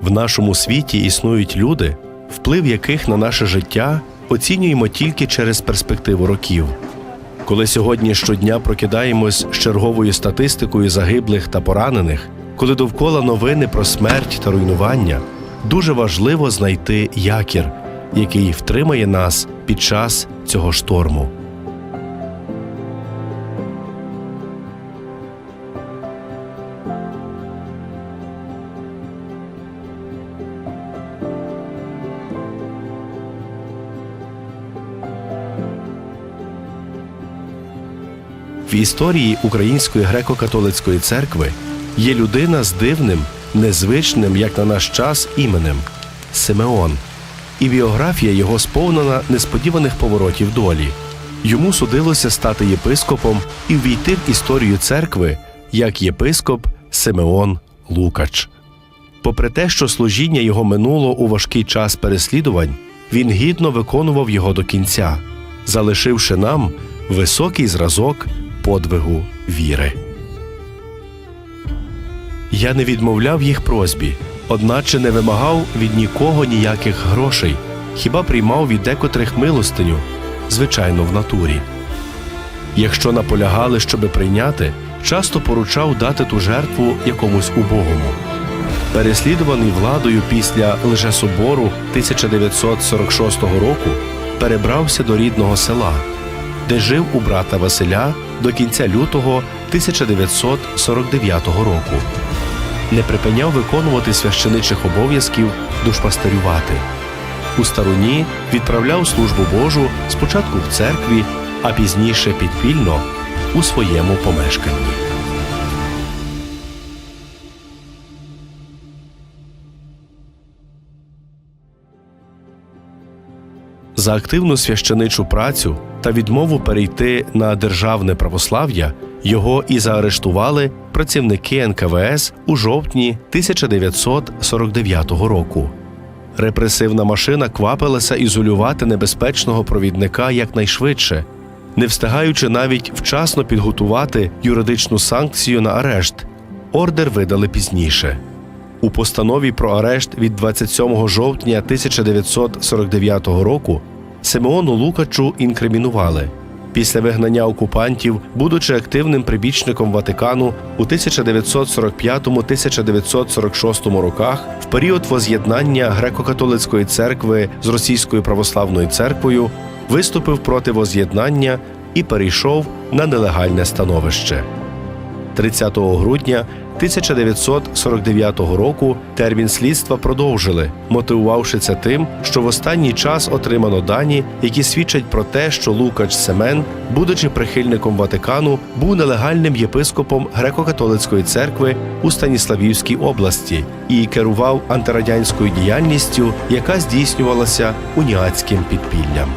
В нашому світі існують люди, вплив яких на наше життя оцінюємо тільки через перспективу років. Коли сьогодні щодня прокидаємось з черговою статистикою загиблих та поранених, коли довкола новини про смерть та руйнування, дуже важливо знайти якір, який втримає нас під час цього шторму. Історії Української греко-католицької церкви є людина з дивним, незвичним, як на наш час, іменем Симеон. І біографія його сповнена несподіваних поворотів долі. Йому судилося стати єпископом і ввійти в історію церкви як єпископ Симеон Лукач. Попри те, що служіння його минуло у важкий час переслідувань, він гідно виконував його до кінця, залишивши нам високий зразок подвигу віри. Я не відмовляв їх просьбі, одначе не вимагав від нікого ніяких грошей, хіба приймав від декотрих милостиню, звичайно, в натурі. Якщо наполягали, щоби прийняти, часто поручав дати ту жертву якомусь убогому. Переслідуваний владою після лжесобору 1946 року, перебрався до рідного села, де жив у брата Василя до кінця лютого 1949 року. Не припиняв виконувати священичих обов'язків душпастерювати. У старуні відправляв службу Божу спочатку в церкві, а пізніше підпільно у своєму помешканні. За активну священичу працю та відмову перейти на державне православ'я його і заарештували працівники НКВС у жовтні 1949 року. Репресивна машина квапилася ізолювати небезпечного провідника якнайшвидше, не встигаючи навіть вчасно підготувати юридичну санкцію на арешт. Ордер видали пізніше. У постанові про арешт від 27 жовтня 1949 року Симеону Лукачу інкримінували. Після вигнання окупантів, будучи активним прибічником Ватикану у 1945-1946 роках, в період воз'єднання греко-католицької церкви з російською православною церквою, виступив проти воз'єднання і перейшов на нелегальне становище. 30 грудня 1949 року термін слідства продовжили, мотивувавши це тим, що в останній час отримано дані, які свідчать про те, що Лукач Семен, будучи прихильником Ватикану, був нелегальним єпископом греко-католицької церкви у Станіславівській області і керував антирадянською діяльністю, яка здійснювалася уніатським підпіллям.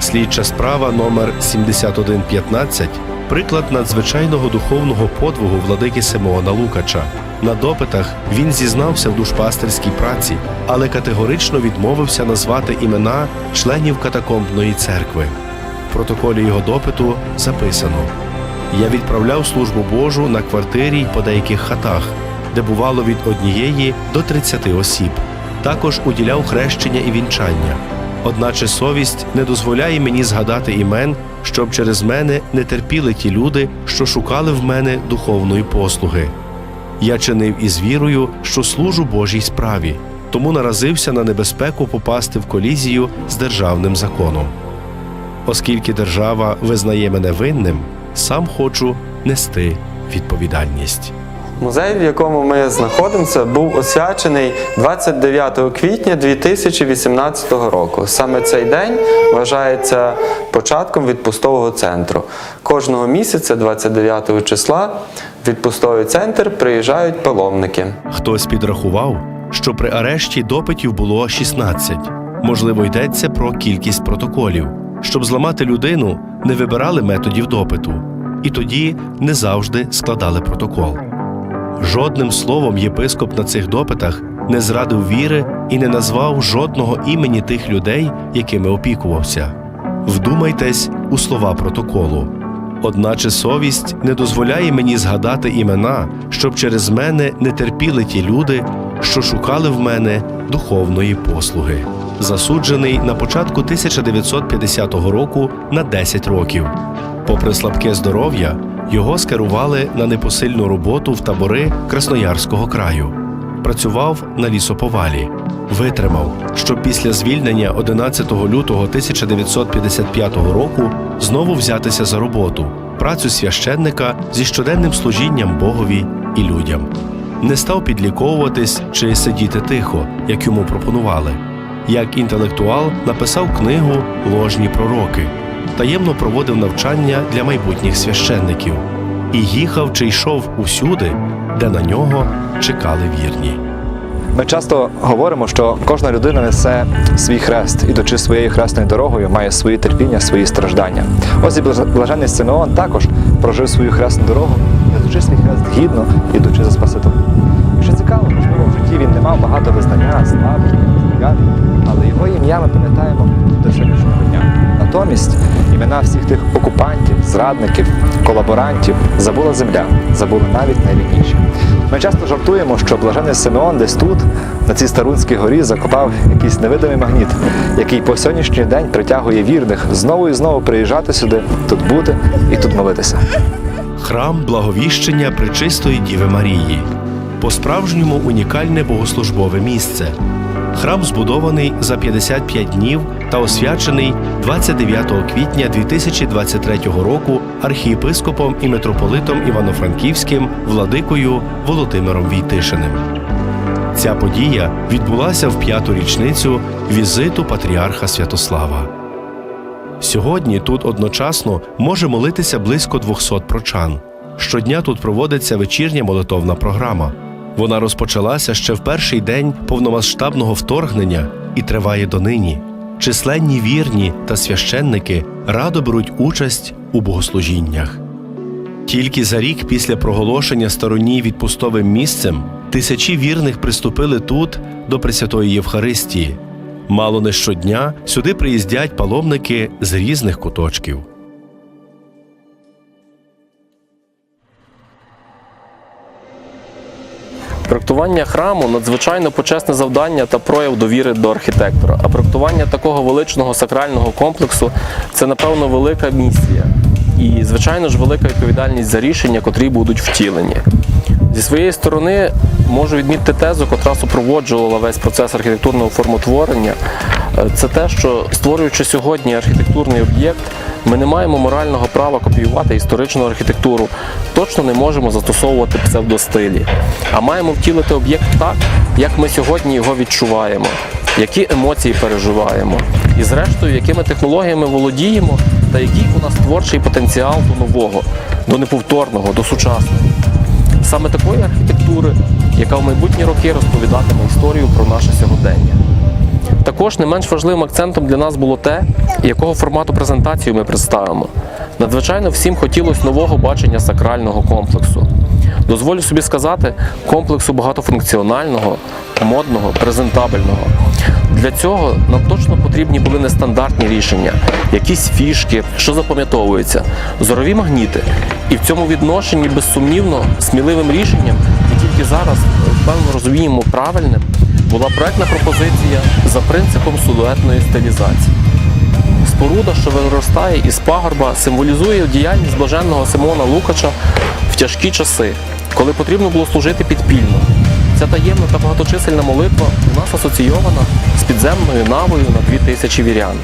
Слідча справа номер 7115 приклад надзвичайного духовного подвигу владики Симеона Лукача. На допитах він зізнався в душпастерській праці, але категорично відмовився назвати імена членів катакомбної церкви. В протоколі його допиту записано: Я відправляв службу Божу на квартирі й по деяких хатах, де бувало від однієї до 30 осіб. Також уділяв хрещення і вінчання. Одначе совість не дозволяє мені згадати імен, щоб через мене не терпіли ті люди, що шукали в мене духовної послуги. Я чинив із вірою, що служу Божій справі, тому наразився на небезпеку попасти в колізію з державним законом. Оскільки держава визнає мене винним, сам хочу нести відповідальність. Музей, в якому ми знаходимося, був освячений 29 квітня 2018 року. Саме цей день вважається початком відпустового центру. Кожного місяця, 29 числа, в відпустовий центр приїжджають паломники. Хтось підрахував, що при арешті допитів було 16. Можливо, йдеться про кількість протоколів. Щоб зламати людину, не вибирали методів допиту, і тоді не завжди складали протокол. Жодним словом єпископ на цих допитах не зрадив віри і не назвав жодного імені тих людей, якими опікувався. Вдумайтесь у слова протоколу. Одначе совість не дозволяє мені згадати імена, щоб через мене не терпіли ті люди, що шукали в мене духовної послуги. Засуджений на початку 1950 року на 10 років. Попри слабке здоров'я, його скерували на непосильну роботу в табори Красноярського краю. Працював на лісоповалі, витримав, щоб після звільнення 11 лютого 1955 року знову взятися за роботу, працю священника зі щоденним служінням Богові і людям. Не став підліковуватись чи сидіти тихо, як йому пропонували. Як інтелектуал написав книгу Ложні пророки, таємно проводив навчання для майбутніх священників і їхав чи йшов усюди, де на нього чекали вірні. Ми часто говоримо, що кожна людина несе свій хрест, ідучи своєю хресною дорогою, має свої терпіння, свої страждання. Ось і блаж- блаженний Симеон також прожив свою хресну дорогу, несучи свій хрест гідно, ідучи за Спасителем. Що цікаво, можливо, в житті він не мав багато визнання, слави, але його ім'я ми пам'ятаємо до сьогоднішнього дня. Натомість імена всіх тих окупантів, зрадників, колаборантів забула земля, забули навіть найрідніші. Ми часто жартуємо, що блажений Симеон десь тут, на цій Старунській горі, закопав якийсь невидимий магніт, який по сьогоднішній день притягує вірних знову і знову приїжджати сюди, тут бути і тут молитися. Храм благовіщення Пречистої Діви Марії. По-справжньому унікальне богослужбове місце. Храм збудований за 55 днів та освячений 29 квітня 2023 року архієпископом і митрополитом Івано-Франківським владикою Володимиром Війтишиним. Ця подія відбулася в п'яту річницю візиту патріарха Святослава. Сьогодні тут одночасно може молитися близько 200 прочан. Щодня тут проводиться вечірня молитовна програма. Вона розпочалася ще в перший день повномасштабного вторгнення і триває донині. Численні вірні та священники радо беруть участь у богослужіннях. Тільки за рік після проголошення стороні відпустовим місцем тисячі вірних приступили тут до Пресвятої Євхаристії. Мало не щодня сюди приїздять паломники з різних куточків. Проектування храму надзвичайно почесне завдання та прояв довіри до архітектора. А проектування такого величного сакрального комплексу це, напевно, велика місія. І, звичайно ж, велика відповідальність за рішення, котрі будуть втілені. Зі своєї сторони можу відмітити тезу, котра супроводжувала весь процес архітектурного формотворення. Е, Це те, що створюючи сьогодні архітектурний об'єкт, ми не маємо морального права копіювати історичну архітектуру, точно не можемо застосовувати псевдостилі, а маємо втілити об'єкт так, як ми сьогодні його відчуваємо, які емоції переживаємо, і зрештою, якими технологіями володіємо, та який у нас творчий потенціал до нового, до неповторного, до сучасного. Саме такої архітектури, яка в майбутні роки розповідатиме історію про наше сьогодення. Також не менш важливим акцентом для нас було те, якого формату презентацію ми представимо. Надзвичайно всім хотілося нового бачення сакрального комплексу. Дозволю собі сказати, комплексу багатофункціонального, модного, презентабельного. Для цього нам точно потрібні були нестандартні рішення, якісь фішки, що запам'ятовуються, зорові магніти. І в цьому відношенні, безсумнівно, сміливим рішенням, і тільки зараз, певно, розуміємо правильним, була проектна пропозиція за принципом силуетної стилізації. Споруда, що виростає із пагорба, символізує діяльність блаженного Симона Лукача в тяжкі часи, коли потрібно було служити підпільно. Ця таємна та багаточисельна молитва у нас асоційована з підземною навою на дві тисячі вірян.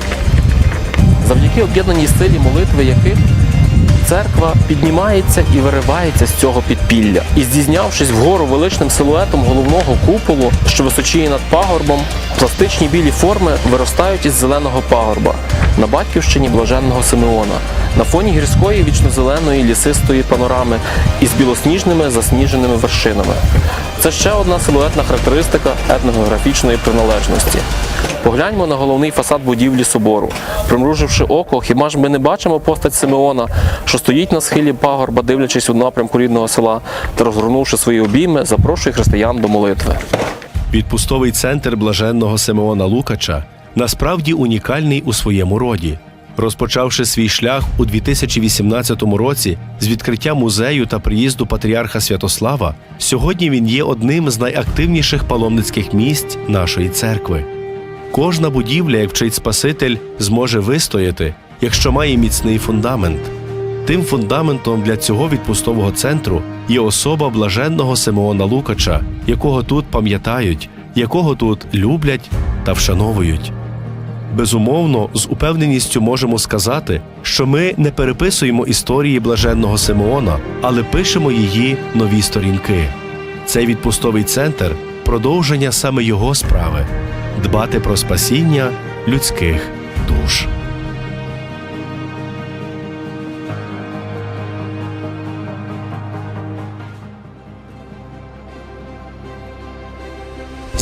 Завдяки об'єднаній силі молитви яких церква піднімається і виривається з цього підпілля. І здійнявшись вгору величним силуетом головного куполу, що височіє над пагорбом, пластичні білі форми виростають із зеленого пагорба на батьківщині блаженного Симеона, на фоні гірської вічнозеленої лісистої панорами із білосніжними засніженими вершинами. Це ще одна силуетна характеристика етнографічної приналежності. Погляньмо на головний фасад будівлі собору. Примруживши око, хіба ж ми не бачимо постать Симеона, що стоїть на схилі пагорба, дивлячись у напрямку рідного села та розгорнувши свої обійми, запрошує християн до молитви. Відпустовий центр блаженного Симеона Лукача насправді унікальний у своєму роді. Розпочавши свій шлях у 2018 році з відкриття музею та приїзду патріарха Святослава, сьогодні він є одним з найактивніших паломницьких місць нашої церкви. Кожна будівля, як вчить Спаситель, зможе вистояти, якщо має міцний фундамент. Тим фундаментом для цього відпустового центру є особа блаженного Симеона Лукача, якого тут пам'ятають, якого тут люблять та вшановують. Безумовно, з упевненістю можемо сказати, що ми не переписуємо історії блаженного Симеона, але пишемо її нові сторінки. Цей відпустовий центр продовження саме його справи дбати про спасіння людських душ.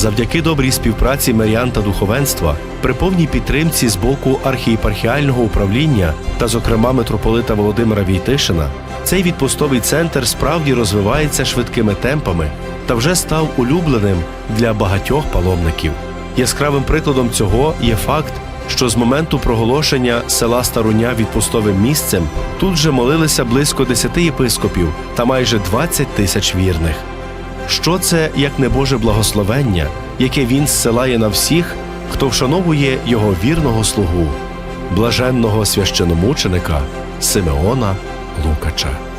Завдяки добрій співпраці мирян та духовенства, при повній підтримці з боку архієпархіального управління та, зокрема, митрополита Володимира Війтишина, цей відпустовий центр справді розвивається швидкими темпами та вже став улюбленим для багатьох паломників. Яскравим прикладом цього є факт, що з моменту проголошення села Старуня відпустовим місцем тут же молилися близько 10 єпископів та майже 20 тисяч вірних. Що це як не Боже благословення, яке він зсилає на всіх, хто вшановує його вірного слугу, блаженного священомученика Симеона Лукача.